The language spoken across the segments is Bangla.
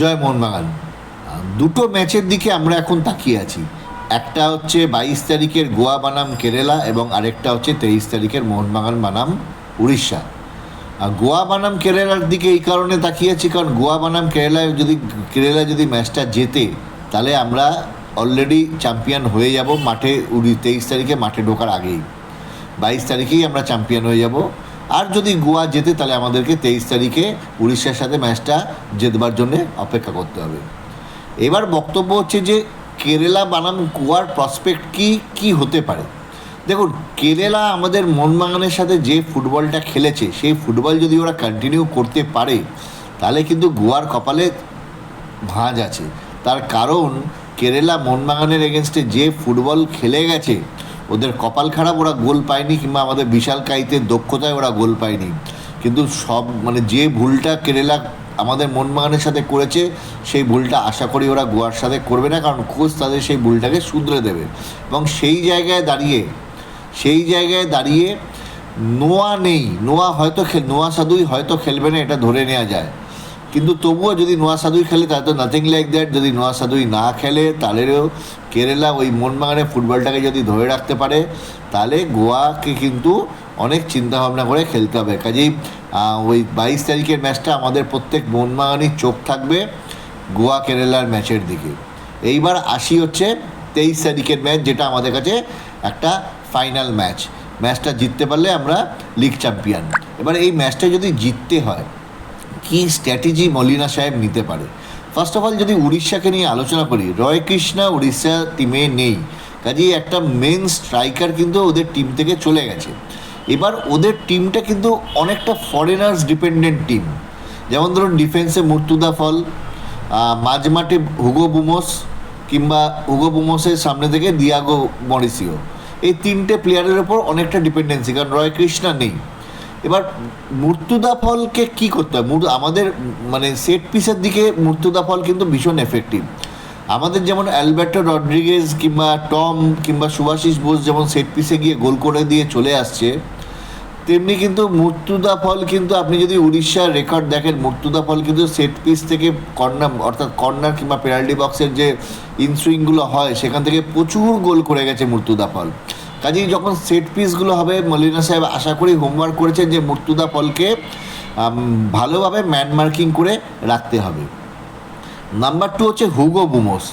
জয় মোহনবাগান। দুটো ম্যাচের দিকে আমরা এখন তাকিয়ে আছি। একটা হচ্ছে বাইশ তারিখের গোয়া বানাম কেরালা এবং আরেকটা হচ্ছে তেইশ তারিখের মোহনবাগান বানাম উড়িষ্যা। গোয়া বানাম কেরালার দিকে এই কারণে তাকিয়ে আছি, কারণ গোয়া বানাম কেরালায় যদি, কেরালা যদি ম্যাচটা জেতে, তাহলে আমরা অলরেডি চ্যাম্পিয়ন হয়ে যাব মাঠে উড়ি, তেইশ তারিখে মাঠে ঢোকার আগেই। বাইশ তারিখেই আমরা চ্যাম্পিয়ন হয়ে যাব। আর যদি গোয়া যেতে, তাহলে আমাদেরকে তেইশ তারিখে উড়িষ্যার সাথে ম্যাচটা জেতবার জন্য অপেক্ষা করতে হবে। এবার বক্তব্য হচ্ছে যে, কেরালা বানাম গোয়ার প্রসপেক্ট কি কি হতে পারে? দেখুন, কেরালা আমাদের মোহনবাগানের সাথে যে ফুটবলটা খেলেছে, সেই ফুটবল যদি ওরা কন্টিনিউ করতে পারে, তাহলে কিন্তু গোয়ার কপালে ভাঁজ আছে। তার কারণ, কেরালা মোহনবাগানের এগেনস্টে যে ফুটবল খেলে গেছে ওদের কপাল খারাপ, ওরা গোল পায়নি, কিংবা আমাদের বিশাল কাইতের দক্ষতায় ওরা গোল পায়নি। কিন্তু সব মানে যে ভুলটা কেরালা আমাদের মোহনবাগানের সাথে করেছে, সেই ভুলটা আশা করি ওরা গোয়ার সাথে করবে না, কারণ কোচ তাদের সেই ভুলটাকে শুধরে দেবে। এবং সেই জায়গায় দাঁড়িয়ে, সেই জায়গায় দাঁড়িয়ে নোয়া নেই, নোয়া হয়তো নোয়া সাধুই হয়তো খেলবে না, এটা ধরে নেওয়া যায়। কিন্তু তবুও যদি নোয়া সাদুই খেলে, তাহলে তো নাথিং লাইক দ্যাট যদি নোয়া সাদুই না খেলে, তাহলেও কেরালা ওই মোহনবাগানের ফুটবলটাকে যদি ধরে রাখতে পারে, তাহলে গোয়াকে কিন্তু অনেক চিন্তাভাবনা করে খেলতে হবে। কাজেই ওই বাইশ তারিখের ম্যাচটা আমাদের প্রত্যেক মোহনবাগানির চোখ থাকবে গোয়া কেরালার ম্যাচের দিকে। এইবার আসি হচ্ছে তেইশ তারিখের ম্যাচ, যেটা আমাদের কাছে একটা ফাইনাল ম্যাচ। ম্যাচটা জিততে পারলে আমরা লিগ চ্যাম্পিয়ন এবার এই ম্যাচটা যদি জিততে হয় কি স্ট্র্যাটেজি মলিনা সাহেব নিতে পারে? ফার্স্ট অফ অল যদি উড়িষ্যাকে নিয়ে আলোচনা করি রয় কৃষ্ণা উড়িষ্যা টিমে নেই। কাজেই একটা মেন স্ট্রাইকার কিন্তু ওদের টিম থেকে চলে গেছে। এবার ওদের টিমটা কিন্তু অনেকটা ফরেনার্স ডিপেন্ডেন্ট টিম যেমন ধরুন ডিফেন্সে মুর্তুদা ফল মাঝমাঠে হুগো বুমোস, কিংবা হুগো বুমোসের সামনে থেকে দিয়াগো মরিসিও। এই তিনটে প্লেয়ারের ওপর অনেকটা ডিপেন্ডেন্সি কারণ রয় কৃষ্ণা নেই। এবার মূর্তুদা ফলকে কি করতে হয়? আমাদের মানে সেট পিসের দিকে মূর্তুদা ফল কিন্তু ভীষণ এফেক্টিভ আমাদের যেমন অ্যালবার্টো রড্রিগেজ কিংবা টম কিংবা সুভাশিস বোস যেমন সেট পিসে গিয়ে গোল করে দিয়ে চলে আসছে, তেমনি কিন্তু মূর্তুদা ফল কিন্তু আপনি যদি উড়িষ্যার রেকর্ড দেখেন, মূর্তুদা ফল কিন্তু সেট পিস থেকে কর্নার, অর্থাৎ কর্নার কিংবা পেনাল্টি বক্সের যে ইনসুইংগুলো হয়, সেখান থেকে প্রচুর গোল করে গেছে মূর্তুদা ফল। কাজেই যখন সেট পিসগুলো হবে, মলিনা সাহেব আশা করি হোমওয়ার্ক করেছেন যে মুর্তুদা পলকে ভালোভাবে ম্যানমার্কিং করে রাখতে হবে। নাম্বার টু হচ্ছে হুগো বুমোস।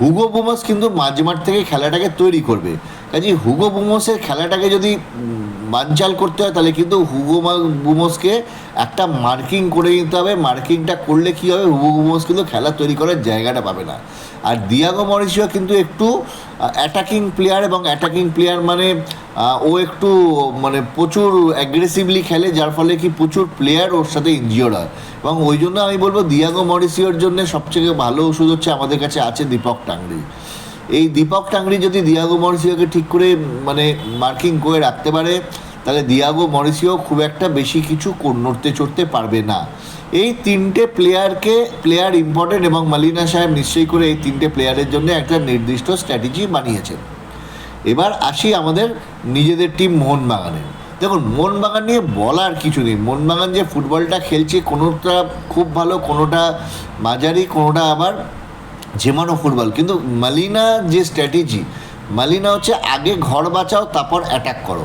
হুগো বুমোস কিন্তু মাঝমাঠ থেকে খেলাটাকে তৈরি করবে। কাজে হুগো বুমোসের খেলাটাকে যদি উম, বানচাল করতে হয় তাহলে কিন্তু হুগো বুমোসকে একটা মার্কিং করে নিতে হবে। মার্কিংটা করলে কী হবে? হুগো বুমোস কিন্তু খেলা তৈরি করার জায়গাটা পাবে না। আর দিয়াগো মরিসিও কিন্তু একটু অ্যাটাকিং প্লেয়ার এবং অ্যাটাকিং প্লেয়ার মানে ও একটু মানে প্রচুর অ্যাগ্রেসিভলি খেলে যার ফলে কি প্রচুর প্লেয়ার ওর সাথে ইনজিওর হয়। এবং ওই জন্য আমি বলব দিয়াগো মরিসিওর জন্য সবথেকে ভালো ওষুধ হচ্ছে আমাদের কাছে আছে দীপক টাংরি। এই দীপক টাংরি যদি দিয়াগো মরিসিওকে ঠিক করে মানে মার্কিং করে রাখতে পারে, তাহলে দিয়াগো মরিসিও খুব একটা বেশি কিছু নড়তে চড়তে পারবে না। এই তিনটে প্লেয়ারকে, প্লেয়ার ইম্পর্টেন্ট এবং মালিনা সাহেব নিশ্চয়ই করে এই তিনটে প্লেয়ারের জন্য একটা নির্দিষ্ট স্ট্র্যাটেজি বানিয়েছেন। এবার আসি আমাদের নিজেদের টিম মোহনবাগানের। দেখুন, মোহনবাগান নিয়ে বলার কিছু নেই। মোহনবাগান যে ফুটবলটা খেলছে, কোনোটা খুব ভালো, কোনোটা মাঝারি, কোনোটা আবার ঝেমানো ফুটবল। কিন্তু মালিনা যে স্ট্র্যাটেজি মালিনা হচ্ছে আগে ঘর বাঁচাও, তারপর অ্যাটাক করো।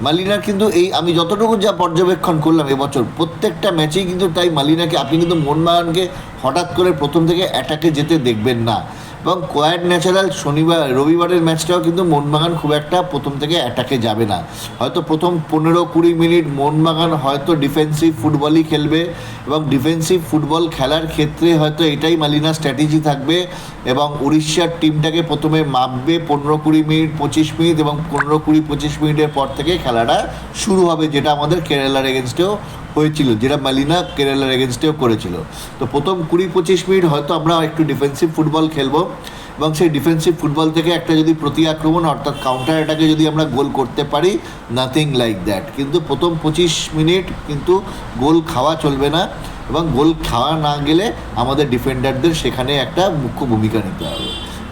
মালিনার কিন্তু এই, আমি যতটুকু যা পর্যবেক্ষণ করলাম এবছর, প্রত্যেকটা ম্যাচেই কিন্তু তাই মালিনাকে, আপনি কিন্তু মোহনবাগানকে হঠাৎ করে প্রথম থেকে অ্যাটাকে যেতে দেখবেন না। এবং কোয়াইট ন্যাচারাল শনিবার, রবিবারের ম্যাচটাও কিন্তু মোহনবাগান খুব একটা প্রথম থেকে অ্যাটাকে যাবে না। হয়তো প্রথম পনেরো কুড়ি মিনিট মোহনবাগান হয়তো ডিফেন্সিভ ফুটবলই খেলবে এবং ডিফেন্সিভ ফুটবল খেলার ক্ষেত্রে হয়তো এটাই মালিনা স্ট্র্যাটেজি থাকবে এবং উড়িষ্যার টিমটাকে প্রথমে মাপবে পনেরো কুড়ি মিনিট, পঁচিশ মিনিট এবং পনেরো কুড়ি, পঁচিশ মিনিটের পর থেকে খেলাটা শুরু হবে, যেটা আমাদের কেরালার এগেনস্টেও হয়েছিল, যেটা মালিনা কেরালার এগেনস্টেও করেছিল। তো প্রথম কুড়ি পঁচিশ মিনিট হয়তো আমরা একটু ডিফেন্সিভ ফুটবল খেলব এবং সেই ডিফেন্সিভ ফুটবল থেকে একটা যদি প্রতি আক্রমণ, অর্থাৎ কাউন্টার অ্যাটাকে যদি আমরা গোল করতে পারি নাথিং লাইক দ্যাট কিন্তু প্রথম পঁচিশ মিনিট কিন্তু গোল খাওয়া চলবে না এবং গোল খাওয়া না গেলে আমাদের ডিফেন্ডারদের সেখানে একটা মুখ্য ভূমিকা নিতে হবে।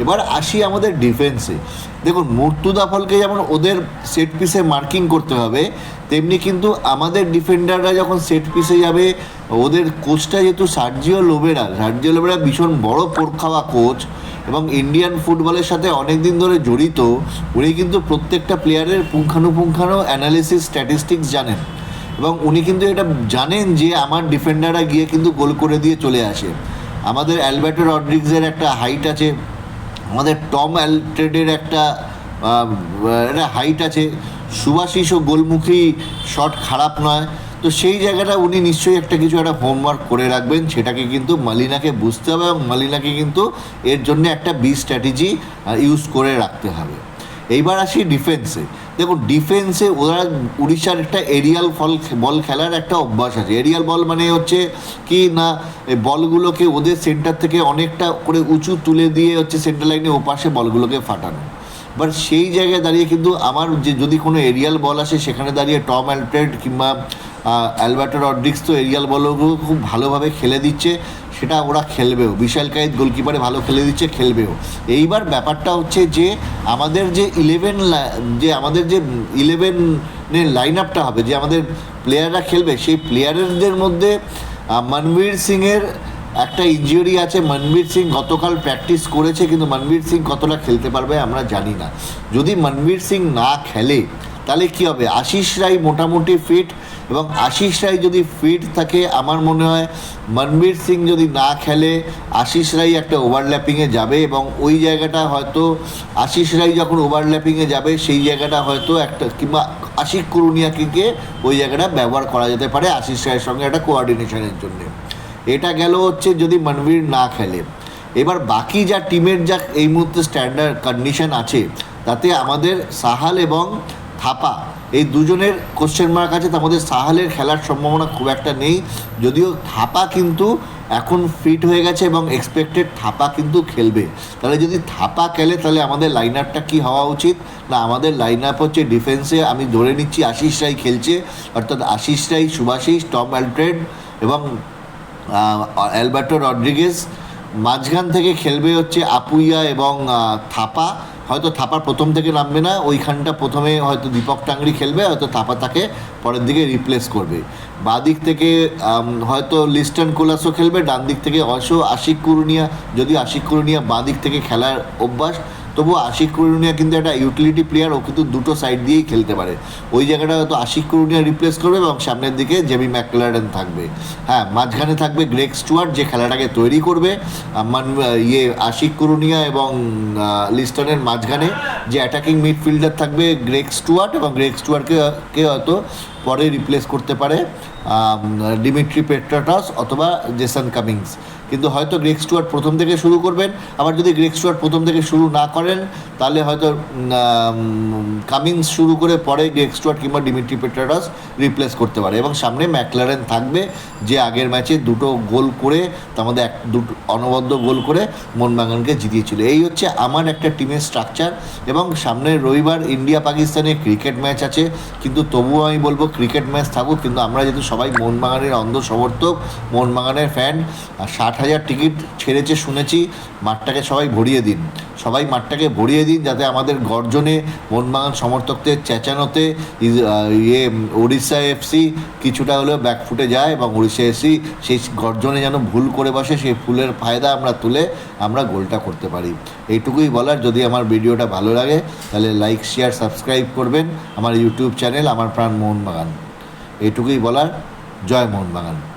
এবার আসি আমাদের ডিফেন্সে দেখুন, মুর্তুদা ফলকে যেমন ওদের সেট পিসে মার্কিং করতে হবে, তেমনি কিন্তু আমাদের ডিফেন্ডাররা যখন সেট পিসে যাবে, ওদের কোচটা যেহেতু সার্জিও লোবেরা সার্জিও লোবেরা ভীষণ বড় পোর খাওয়া কোচ এবং ইন্ডিয়ান ফুটবলের সাথে অনেক দিন ধরে জড়িত, উনি কিন্তু প্রত্যেকটা প্লেয়ারের পুঙ্খানুপুঙ্খানু অ্যানালিসিস স্ট্যাটিস্টিক্স জানেন। এবং উনি কিন্তু এটা জানেন যে আমার ডিফেন্ডাররা গিয়ে কিন্তু গোল করে দিয়ে চলে আসে। আমাদের অ্যালবার্টো রড্রিক্সের একটা হাইট আছে আমাদের টম অ্যালট্রেডের একটা একটা হাইট আছে। সুভাশিসও গোলমুখী শট খারাপ নয়। তো সেই জায়গাটা উনি নিশ্চয়ই একটা কিছু, একটা হোমওয়ার্ক করে রাখবেন। সেটাকে কিন্তু মালিনাকে বুঝতে হবে এবং মালিনাকে কিন্তু এর জন্য একটা বি স্ট্র্যাটেজি ইউজ করে রাখতে হবে। এইবার আসি ডিফেন্সে দেখুন ডিফেন্সে ওরা উড়িষ্যার একটা এরিয়াল ফল বল খেলার একটা অভ্যাস আছে। এরিয়াল বল মানে হচ্ছে কি না বলগুলোকে ওদের সেন্টার থেকে অনেকটা করে উঁচু তুলে দিয়ে হচ্ছে সেন্টার লাইনে ওপাশে বলগুলোকে ফাটানো। বাট সেই জায়গায় দাঁড়িয়ে কিন্তু আমার যে, যদি কোনো এরিয়াল বল আসে, সেখানে দাঁড়িয়ে টম অ্যালট্রেড কিংবা অ্যালবার্টো রড্রিক্স তো এরিয়াল বলগুলো খুব ভালোভাবে খেলে দিচ্ছে, সেটা ওরা খেলবেও। বিশাল কায়েদ গোলকিপারে ভালো খেলে দিচ্ছে, খেলবেও। এইবার ব্যাপারটা হচ্ছে যে, আমাদের যে ইলেভেন যে আমাদের যে ইলেভেনের লাইন আপটা হবে, যে আমাদের প্লেয়াররা খেলবে, সেই প্লেয়ারদের মধ্যে মনবীর সিংয়ের একটা ইনজুরি আছে, মনবীর সিং গতকাল প্র্যাকটিস করেছে, কিন্তু মনবীর সিং কতটা খেলতে পারবে আমরা জানি না। যদি মনবীর সিং না খেলে, তাহলে কি হবে? আশিস রায় মোটামুটি ফিট এবং আশিস রায় যদি ফিট থাকে, আমার মনে হয় মনবীর সিং যদি না খেলে, আশিস রায় একটা ওভারল্যাপিংয়ে যাবে এবং ওই জায়গাটা হয়তো আশিস রায় যখন ওভারল্যাপিংয়ে যাবে, সেই জায়গাটা হয়তো একটা কিংবা আশিক কুরুনিয়াকে ওই জায়গাটা ব্যবহার করা যেতে পারে আশিস রায়ের সঙ্গে একটা কোঅর্ডিনেশনের জন্যে। এটা গেল হচ্ছে যদি মনবীর না খেলে। এবার বাকি যা টিমের যা এই মুহূর্তে স্ট্যান্ডার্ড কন্ডিশন আছে, তাতে আমাদের সাহাল এবং থাপা, এই দুজনের কোশ্চেন মার্ক আছে মধ্যে সাহালের খেলার সম্ভাবনা খুব একটা নেই। যদিও থাপা কিন্তু এখন ফিট হয়ে গেছে এবং এক্সপেক্টেড থাপা কিন্তু খেলবে। তাহলে যদি থাপা খেলে, তাহলে আমাদের লাইন আপটা কী হওয়া উচিত? না, আমাদের লাইন আপ হচ্ছে ডিফেন্সে আমি ধরে নিচ্ছি আশিস রাই খেলছে, অর্থাৎ আশিস রাই সুভাশিস টম অ্যালট্রেড এবং অ্যালবার্টো রড্রিগেজ। মাঝখান থেকে খেলবে হচ্ছে আপুইয়া এবং থাপা। হয়তো থাপা প্রথম থেকে নামবে না, ওইখানটা প্রথমে হয়তো দীপক টাংরি খেলবে, হয়তো থাপা তাকে পরের দিকে রিপ্লেস করবে। বাঁ দিক থেকে হয়তো লিস্টন কোলাসও খেলবে, ডান দিক থেকে অশো, আশিক কুরুনিয়া। যদি আশিক কুরুনিয়া বাঁ দিক থেকে খেলার অভ্যাস তবুও আশিক কুরুনিয়া কিন্তু একটা ইউটিলিটি প্লেয়ার ও কিন্তু দুটো সাইড দিয়েই খেলতে পারে। ওই জায়গাটা হয়তো আশিক কুরুনিয়া রিপ্লেস করবে এবং সামনের দিকে জেমি ম্যাকলারেন থাকবে। হ্যাঁ মাঝখানে থাকবে গ্রেগ স্টুয়ার্ট যে খেলাটাকে তৈরি করবে। মান- ইয়ে আশিক কুরুনিয়া এবং লিস্টনের মাঝখানে যে অ্যাটাকিং মিডফিল্ডার থাকবে গ্রেগ স্টুয়ার্ট এবং গ্রেক স্টুয়ার্টকে কে হয়তো পরে রিপ্লেস করতে পারে ডিমিট্রি পেট্রাটাস অথবা জেসন কামিংস কিন্তু হয়তো গ্রেক স্টুয়ার্ট প্রথম থেকে শুরু করবেন। আবার যদি গ্রেক স্টুয়ার্ট প্রথম থেকে শুরু না করেন, তাহলে হয়তো কামিংস শুরু করে পরে গ্রেক স্টুয়ার্ট কিংবা ডিমিট্রি পেট্রাটাস রিপ্লেস করতে পারে। এবং সামনে ম্যাকলারেন থাকবে, যে আগের ম্যাচে দুটো গোল করে, তার মধ্যে এক, দুটো অনবদ্য গোল করে মোহনবাগানকে জিতিয়েছিল। এই হচ্ছে আমার একটা টিমের স্ট্রাকচার এবং সামনের রবিবার ইন্ডিয়া পাকিস্তানে ক্রিকেট ম্যাচ আছে। কিন্তু তবুও আমি বলব ক্রিকেট ম্যাচ থাকুক, কিন্তু আমরা যেহেতু সবাই মোহনবাগানের অন্ধ সমর্থক মোহনবাগানের ফ্যান ষাট হাজার টিকিট ছেড়েছে, শুনেছি, মাঠটাকে সবাই ভরিয়ে দিন। সবাই মাঠটাকে ভরিয়ে দিন যাতে আমাদের গর্জনে মোহনবাগান সমর্থকদের চেঁচানোতে ইয়ে উড়িষ্যা এফসি কিছুটা হলেও ব্যাকফুটে যায় এবং উড়িষ্যা এফসি সেই গর্জনে যেন ভুল করে বসে সেই ফুলের ফায়দা আমরা তুলে আমরা গোলটা করতে পারি। এইটুকুই বলার। যদি আমার ভিডিওটা ভালো লাগে, তাহলে লাইক শেয়ার সাবস্ক্রাইব করবেন। আমার ইউটিউব চ্যানেল আমার প্রাণ মোহনবাগান। এইটুকুই বলার। জয় মোহনবাগান।